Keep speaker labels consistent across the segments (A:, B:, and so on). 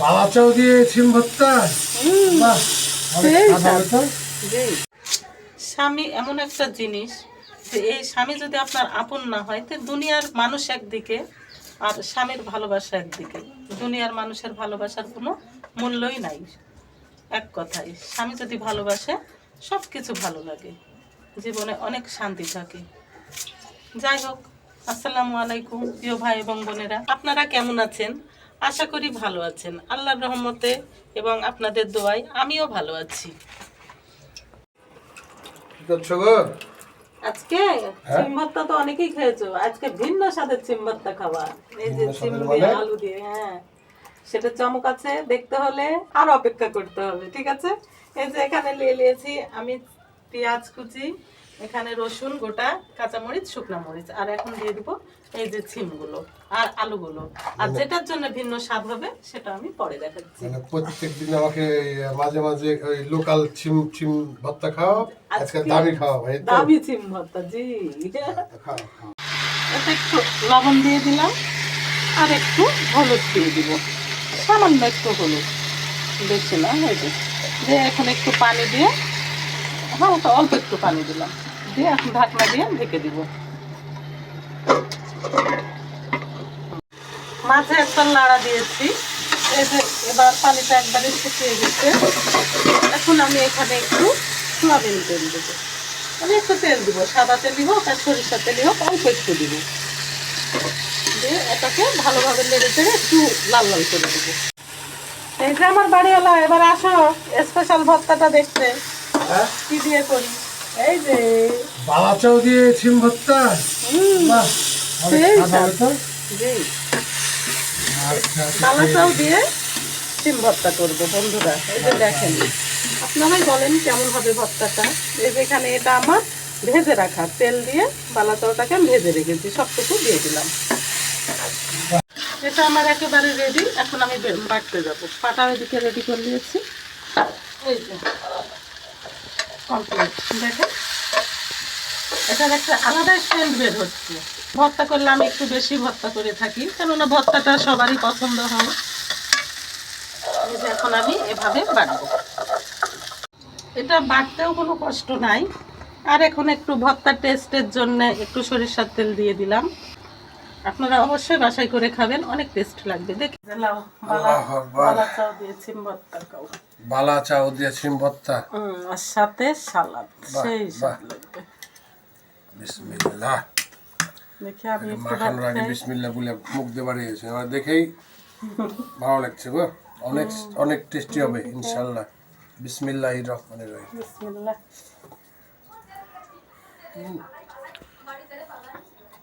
A: বালাচাও দিয়ে সিম ভর্তা
B: স্বামী এমন একটা জিনিস যে এই স্বামী যদি আপনার আপন না হয় তো দুনিয়ার মানুষ একদিকে আর স্বামীর ভালোবাসা একদিকে। দুনিয়ার মানুষের ভালোবাসার কোনো মূল্যই নাই। এক কথায় স্বামী যদি ভালোবাসে সব কিছু ভালো লাগে। জীবনে অনেক শান্তি থাকে। যাই হোক আসসালামু আলাইকুম প্রিয় ভাই এবং বোনেরা। আপনারা কেমন আছেন? আশা করি ভালো আছেন। আল্লাহর রহমতে এবং আপনাদের দোয়ায় আমিও ভালো আছি। আজকে সিম তো অনেকেই খেয়েছো। আজকে ভিন্ন স্বাদের ভর্তা খাওয়া। এই যে সিম দিয়ে
A: মানে?
B: আলু দিয়ে হ্যাঁ। সেটা চমক আছে দেখতে হলে আর অপেক্ষা করতে হবে ঠিক আছে? এই যে এখানে নিয়ে নিয়েছি আমি পেঁয়াজ কুচি এখানে রসুন গোটা কাঁচামরিচ শুকনা মরিচ। আর এখন দিয়ে দিব এই যে সিমগুলো আর আলুগুলো। আর যেটার জন্য ভিন্ন স্বাদ হবে সেটা আমি পরে দেখাচ্ছি।
A: মানে প্রত্যেক দিন আমাকে মাঝে মাঝে ওই লোকাল সিম সিম ভর্তা খাও আজকে
B: আজকে
A: দামি খাওয়া ভাই
B: দামি সিম ভর্তা জি।
A: খাও খাও।
B: এতে একটু লবণ দিয়ে দিলাম আর একটু হলুদ দিয়ে দিব। সামান্য একটু হলুদ বেশি না যে দিয়ে এখন একটু পানি দিয়ে হালকা অল্প একটু পানি দিলাম। দিয়ে এখন ঢাকনা দিয়ে ঢেকে দিব। মাঝে একটা নাড়া দিয়েছি। এই যে এবার পানিটা একবারে শুকিয়ে গেছে। এখন আমি এখানে একটু সোয়াবিন তেল দেবো। আমি একটু তেল দিব সাদা তেলই হোক আর সরিষার তেলই হোক অল্প একটু দিব। দিয়ে এটাকে ভালোভাবে নেড়ে চেড়ে একটু লাল লাল করে দেবো। এই যে আমার বাড়িওয়ালা এবার আসো স্পেশাল ভর্তাটা দেখতে।
A: হ্যাঁ?
B: কি দিয়ে করি? এই যে।
A: দিয়ে সিম ভর্তা বাহ আচ্ছা আচ্ছা,
B: কালাচাও দিয়ে সিম ভর্তা করব বন্ধুরা। এই যে দেখেন। আপনারাই বলেন কেমন হবে ভর্তাটা এই যে এখানে এটা আমার ভেজে রাখা। তেল দিয়ে বালাচাওটাকে আমি ভেজে রেখেছি সবটুকু দিয়ে দিলাম। এটা আমার একেবারে রেডি এখন আমি বাটতে যাব। পাটা ওইদিকে রেডি করে নিয়েছি। এই যে। এটার একটা আলাদা স্মেল বের হচ্ছে। ভর্তা করলে আমি একটু বেশি ভর্তা করে থাকি, কেননা ভর্তাটা সবারই পছন্দ হয়। এখন আমি এভাবে বাটবো। এটা বাটতেও কোনো কষ্ট নাই। আর এখন একটু ভর্তা টেস্টের জন্য একটু সরিষার তেল দিয়ে দিলাম। আপনারা অবশ্যই বাসায় করে খাবেন অনেক টেস্ট লাগবে। দেখি। বালা চাও
A: দিয়ে সিম ভর্তা
B: আর সাথে সালাদ সেই স্বাদ লাগবে।
A: বিসমিল্লাহ।
B: দেখি আমি একটু
A: মাখানোর আগে বিসমিল্লাহ বলে মুখ দিয়ে বাড়িয়ে গেছে আমার দেখেই ভালো লাগছে গো। অনেক অনেক টেস্টি হবে ইনশাল্লাহ বিসমিল্লাহ রহমানির রহিম।
B: বিসমিল্লাহ।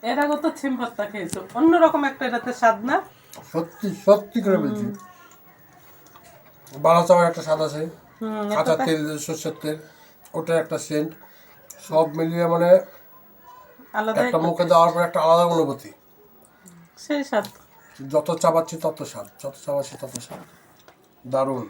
B: এর আগে তো ছিম ভর্তা খেয়েছো? অন্যরকম একটা এটাতে স্বাদ না?
A: সত্যি সত্যি করে বলছি। বালা চাওয়ার একটা স্বাদ আছে। কাঁচা তেল সর্ষের তেল ওটার একটা সেন্ট সব মিলিয়ে মানে একটা মুখে দেওয়ার পর একটা আলাদা অনুভূতি।
B: সেই স্বাদ।
A: যত চাবাচ্ছি তত স্বাদ যত চাবাচ্ছি তত স্বাদ। দারুণ।